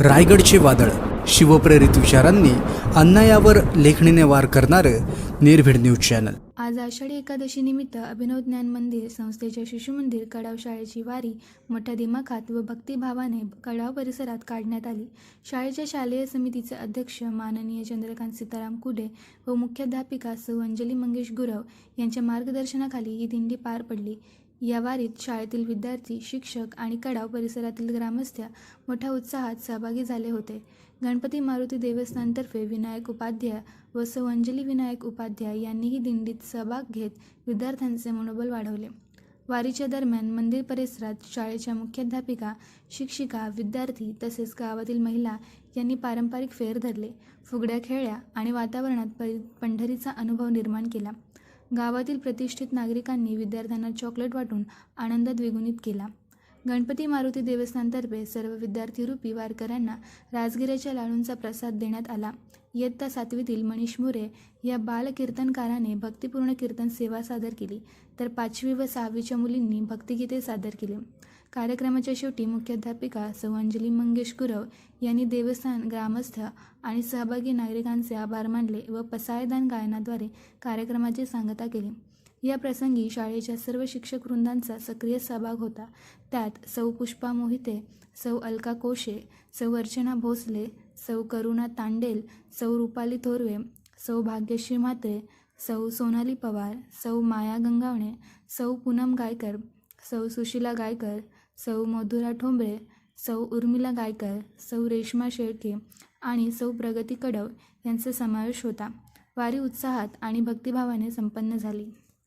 रायगडचे वादळ शिवप्रेरित विचारांनी अन्यायावर लेखणीने वार करणारं निर्भीड न्यूज चॅनल. आज आषाढी एकादशी निमित्त अभिनव ज्ञान मंदिर संस्थेच्या शिशु मंदिर कडाव शाळेची वारी मोठ्या दिमाखात व भक्तिभावाने कडाव परिसरात काढण्यात आली. शाळेच्या शालेय समितीचे अध्यक्ष माननीय चंद्रकांत सीताराम कुडे व मुख्याध्यापिका सौ. अंजली मंगेश गुरव यांच्या मार्गदर्शनाखाली ही दिंडी पार पडली. या वारीत शाळेतील विद्यार्थी शिक्षक आणि कडाव परिसरातील ग्रामस्थ मोठ्या उत्साहात सहभागी झाले होते. गणपती मारुती देवस्थानतर्फे विनायक उपाध्याय व सवंजली विनायक उपाध्याय यांनीही दिंडीत सहभाग घेत विद्यार्थ्यांचे मनोबल वाढवले. वारीच्या दरम्यान मंदिर परिसरात शाळेच्या मुख्याध्यापिका शिक्षिका विद्यार्थी तसेच गावातील महिला यांनी पारंपरिक फेर धरले. फुगड्या खेळल्या आणि वातावरणात परि पंढरीचा अनुभव निर्माण केला. गावातील प्रतिष्ठित नागरिकांनी विद्यार्थ्यांना चॉकलेट वाटून आनंद द्विगुणित केला. गणपती मारुती देवस्थानतर्फे सर्व विद्यार्थीरूपी वारकऱ्यांना राजगिऱ्याच्या लाडूंचा प्रसाद देण्यात आला. इयत्ता सातवीतील मनीष मोरे या बालकीर्तनकाराने भक्तिपूर्ण कीर्तन सेवा सादर केली तर पाचवी व सहावीच्या मुलींनी भक्तिगीते सादर केली. कार्यक्रमाच्या शेवटी मुख्याध्यापिका सौ अंजली मंगेश गुरव यांनी देवस्थान ग्रामस्थ आणि सहभागी नागरिकांचे आभार मानले व पसायदान गायनाद्वारे कार्यक्रमाची सांगता केली. या प्रसंगी शाळेच्या सर्व शिक्षक वृंदांचा सक्रिय सहभाग होता. त्यात सौ पुष्पा मोहिते सौ अलका कोशे सौ अर्चना भोसले सौ करुणा तांडेल सौ रुपाली थोरवे सौ भाग्यश्री म्हात्रे सौ सोनाली पवार सौ माया गंगावणे सौ पूनम गायकर सौ सुशिला गायकर सौ मधुरा ठोंबळे सौ उर्मिला गायकर सौ रेश्मा शेळके आणि सौ प्रगती कडव यांचा समावेश होता. वारी उत्साहात आणि भक्तिभावाने संपन्न झाली.